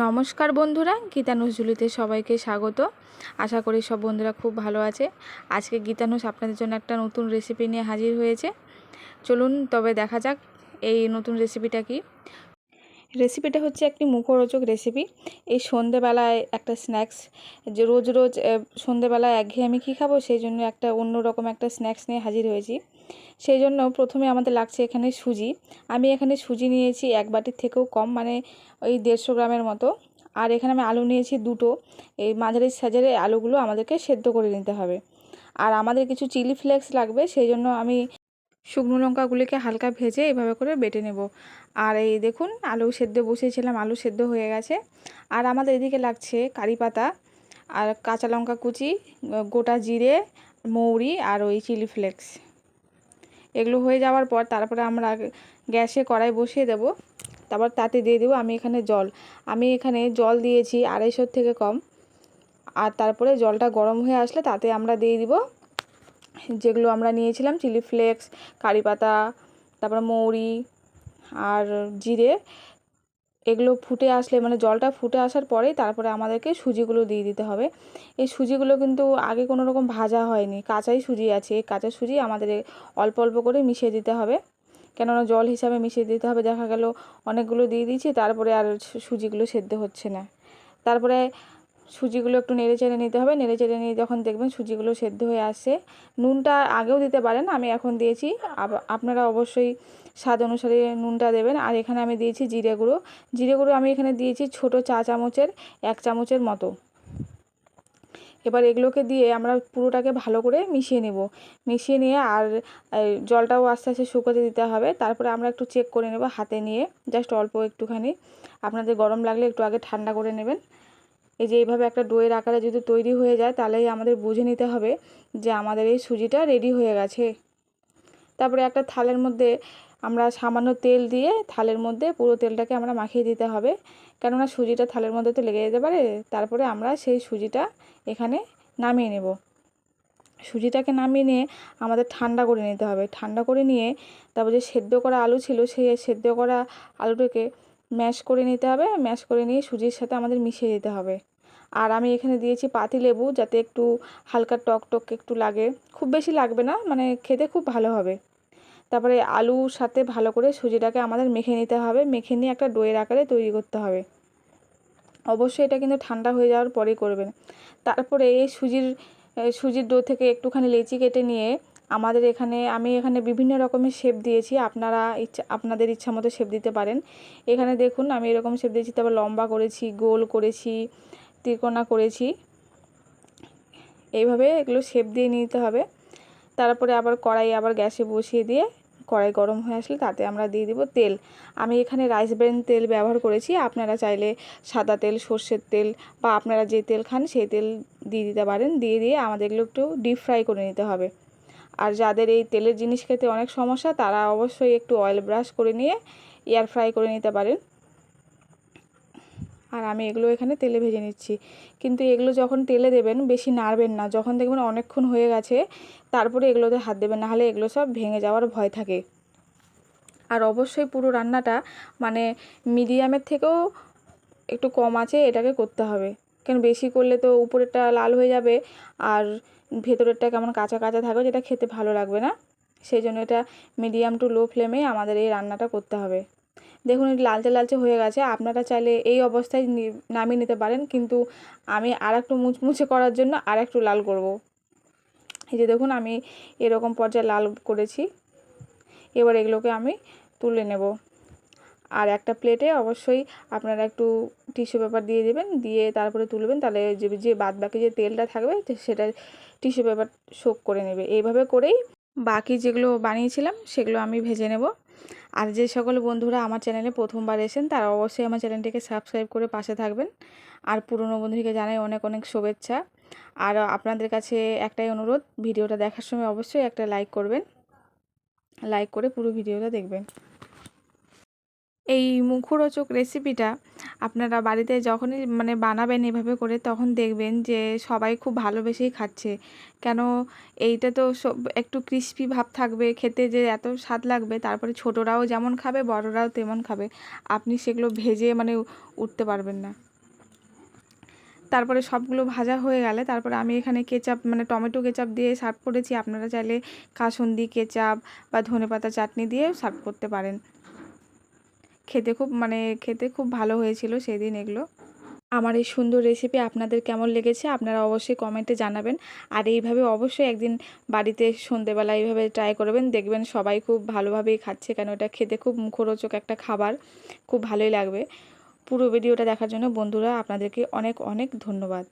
নমস্কার বন্ধুরা গীতানুষ ঝুলিতে সবাইকে স্বাগত। আশা করি সব বন্ধুরা খুব ভালো আছে। আজকে গীতানুষ আপনাদের জন্য একটা নতুন রেসিপি নিয়ে হাজির হয়েছে। চলুন, তবে দেখা যাক এই নতুন রেসিপিটা কি। রেসিপিটা হচ্ছে একটি মুখরোচক রেসিপি এই সন্ধেবেলায় একটা স্ন্যাক্স যে রোজ রোজ সন্ধেবেলায় একঘেয়ে আমি কী খাব, সেই জন্য একটা অন্য রকম একটা স্ন্যাক্স নিয়ে হাজির হয়েছি। সেই জন্য প্রথমে আমাদের লাগছে এখানে সুজি। আমি এখানে সুজি নিয়েছি এক বাটির থেকেও কম মানে ওই দেড়শো গ্রামের মতো। আর এখানে আমি আলু নিয়েছি দুটো। এই মাঝারি সাইজের এই আলুগুলো আমাদেরকে সেদ্ধ করে নিতে হবে। আর আমাদের কিছু চিলি ফ্লেক্স লাগবে, সেই জন্য আমি শুকনো লঙ্কাগুলিকে হালকা ভেজে এভাবে করে বেটে নেব। আর এই দেখুন, আলু সেদ্ধ বসিয়েছিলাম, আলু সেদ্ধ হয়ে গেছে। আর আমাদের এদিকে লাগছে কারি পাতা, আর কাঁচা লঙ্কা কুচি, গোটা জিরে, মৌরি আর ওই চিলি ফ্লেক্স। এগুলো হয়ে যাওয়ার পর তারপরে আমরা গ্যাসে কড়াই বসিয়ে দেব। তারপর তাতে দিয়ে দেবো আমি এখানে জল। আমি এখানে জল দিয়েছি আড়াইশোর থেকে কম। আর তারপরে জলটা গরম হয়ে আসলে তাতে আমরা দিয়ে দিব যেগুলো আমরা নিয়েছিলাম চিলি ফ্লেক্স, কারি পাতা, তারপর মৌরি আর জিরে। এগুলো ফুটে আসলে মানে জলটা ফুটে আসার পরেই তারপরে আমাদেরকে সুজিগুলো দিয়ে দিতে হবে। এই সুজিগুলো কিন্তু আগে কোনো রকম ভাজা হয়নি। কাঁচাই সুজি আছে। এই কাঁচা সুজি আমাদের অল্প অল্প করে মিশিয়ে দিতে হবে। কেননা জল হিসাবে মিশিয়ে দিতে হবে। দেখা গেল অনেকগুলো দিয়ে দিয়েছি, তারপরে আর সুজিগুলো সেদ্ধ হচ্ছে না। তারপরে সুজিগুলো একটু নেড়ে চেড়ে নিতে হবে। নেড়ে চেড়ে নিয়ে যখন দেখবেন সুজিগুলো সেদ্ধ হয়ে আসে নুনটা আগেও দিতে পারেন, আমি এখন দিয়েছি। আপনারা অবশ্যই স্বাদ অনুসারে নুনটা দেবেন। আর এখানে আমি দিয়েছি জিরে গুঁড়ো। জিরে গুঁড়ো আমি এখানে দিয়েছি ছোট চা চামচের, এক চামচের মতো। এবার এগুলোকে দিয়ে আমরা পুরোটাকে ভালো করে মিশিয়ে নেব। মিশিয়ে নিয়ে আর জলটাও আস্তে আস্তে শুকোতে দিতে হবে। তারপরে আমরা একটু চেক করে নেব হাতে নিয়ে। জাস্ট অল্প একটুখানি। আপনাদের গরম লাগলে একটু আগে ঠান্ডা করে নেবেন। এই যে এইভাবে একটা ডোয়ের আকারে যদি তৈরি হয়ে যায়, তাহলেই আমাদের বুঝে নিতে হবে যে আমাদের এই সুজিটা রেডি হয়ে গেছে। তারপরে একটা থালের মধ্যে আমরা সামান্য তেল দিয়ে থালের মধ্যে পুরো তেলটাকে আমরা মাখিয়ে দিতে হবে। কেননা সুজিটা থালের মধ্যে তো লেগে যেতে পারে, তারপরে আমরা সেই সুজিটা এখানে নামিয়ে নেব। সুজিটাকে নামিয়ে নিয়ে আমাদের ঠান্ডা করে নিতে হবে। ঠান্ডা করে নিয়ে তারপর যে সেদ্ধ করা আলু ছিল, সেই সেদ্ধ করা আলুটাকে ম্যাশ করে নিতে হবে। ম্যাশ করে নিয়ে সুজির সাথে আমাদের মিশিয়ে দিতে হবে। আর আমি এখানে দিয়েছি পাতি লেবু যাতে একটু হালকা টক টক একটু লাগে। খুব বেশি লাগবে না মানে খেতে খুব ভালো হবে। তারপরে আলুর সাথে ভালো করে সুজিটাকে আমাদের মেখে নিতে হবে। মেখে নিয়ে একটা ডোয়ের আকারে তৈরি করতে হবে। অবশ্যই এটা কিন্তু ঠান্ডা হয়ে যাওয়ার পরেই করবেন। তারপরে এই সুজির সুজির ডো থেকে একটুখানি লেচি কেটে নিয়ে আমাদের এখানে, আমি এখানে বিভিন্ন রকমের শেপ দিয়েছি। আপনারা ইচ্ছা, আপনাদের ইচ্ছা মতো শেপ দিতে পারেন। এখানে দেখুন, আমি এরকম শেপ দিয়েছি। তারপর লম্বা করেছি, গোল করেছি। ত্রিকোণা করেছি। এইভাবে এগুলো শেপ দিয়ে নিতে হবে। তারপরে আবার কড়াই আবার গ্যাসে বসিয়ে দিয়ে কড়াই গরম হয়ে আসলে তাতে আমরা দিয়ে দিব তেল। আমি এখানে রাইস ব্রেন তেল ব্যবহার করেছি। আপনারা চাইলে সাদা তেল, সর্ষের তেল বা আপনারা যে তেল খান সেই তেল দিয়ে দিতে পারেন। দিয়ে দিয়ে আমাদের এগুলো একটু ডিপ ফ্রাই করে নিতে হবে। আর যাদের এই তেলের জিনিস খেতে অনেক সমস্যা, তারা অবশ্যই একটু অয়েল ব্রাশ করে নিয়ে এয়ার ফ্রাই করে নিতে পারেন। আর আমি এগুলো এখানে তেলে ভেজে নিচ্ছি। কিন্তু এগুলো যখন তেলে দেবেন, বেশি নাড়বেন না। যখন দেখবেন অনেকক্ষণ হয়ে গেছে, তারপরে এগুলোতে হাত দেবেন নাহলে এগুলো সব ভেঙে যাওয়ার ভয় থাকে। আর অবশ্যই পুরো রান্নাটা মানে মিডিয়ামের থেকেও একটু কম আছে, এটাকে করতে হবে। কেন বেশি করলে তো উপরেরটা লাল হয়ে যাবে আর ভেতরেরটা কেমন কাঁচা কাঁচা থাকবে যেটা খেতে ভালো লাগবে না। সেই জন্য এটা মিডিয়াম টু লো ফ্লেমে আমাদের এই রান্নাটা করতে হবে। দেখুন লালচে লালচে হয়ে গেছে। আপনারা চাইলে এই অবস্থায় নামিয়ে নিতে পারেন। কিন্তু আমি আর একটু মুচমুচে করার জন্য আর একটু লাল করব। এই যে দেখুন, আমি এরকম পর্যায়ে লাল করেছি। এবার এগুলোকে আমি তুলে নেব। আর একটা প্লেটে অবশ্যই আপনারা একটু টিস্যু পেপার দিয়ে দেবেন, দিয়ে তারপরে তুলবেন। তাহলে যে যে বাদ বাকি যে তেলটা থাকবে সেটা টিস্যু পেপার শোক করে নেবে। এইভাবে করেই বাকি যেগুলো বানিয়েছিলাম, সেগুলো আমি ভেজে নেব। আর যে সকল বন্ধুরা আমার চ্যানেলে প্রথমবার এসেন তারা অবশ্যই আমার চ্যানেলটিকে সাবস্ক্রাইব করে পাশে থাকবেন। আর পুরনো বন্ধুকে জানাই অনেক অনেক শুভেচ্ছা। আর আপনাদের কাছে একটাই অনুরোধ, ভিডিওটা দেখার সময় অবশ্যই একটা লাইক করবেন। লাইক করে পুরো ভিডিওটা দেখবেন। এই মুখরোচক রেসিপিটা আপনারা বাড়িতে যখনই মানে বানাবেন এভাবে করে তখন দেখবেন যে সবাই খুব ভালোবেসেই খাচ্ছে। কেন এইটা তো একটু ক্রিস্পি ভাব থাকবে, খেতে যে এত স্বাদ লাগবে, তারপরে ছোটরাও যেমন খাবে, বড়রাও তেমন খাবে। আপনি সেগুলো ভেজে মানে উঠতে পারবেন না। তারপরে সবগুলো ভাজা হয়ে গেলে তারপরে আমি এখানে কেচাপ মানে টমেটো কেচাপ দিয়ে সার্ভ করেছি। আপনারা চাইলে কাসুন্দি কেচাপ বা ধনেপাতা চাটনি দিয়ে সার্ভ করতে পারেন। খেতে খুব মানে খেতে খুব ভালো হয়েছিল সেদিন এগুলো। আমার এই সুন্দর রেসিপি আপনাদের কেমন লেগেছে আপনারা অবশ্যই কমেন্টে জানাবেন। আর এইভাবে অবশ্যই একদিন বাড়িতে সন্ধেবেলা এইভাবে ট্রাই করবেন, দেখবেন সবাই খুব ভালোভাবেই খাচ্ছে কেন এটা খেতে খুব মুখরোচক একটা খাবার, খুব ভালোই লাগবে। পুরো ভিডিওটা দেখার জন্য বন্ধুরা আপনাদেরকে অনেক অনেক ধন্যবাদ।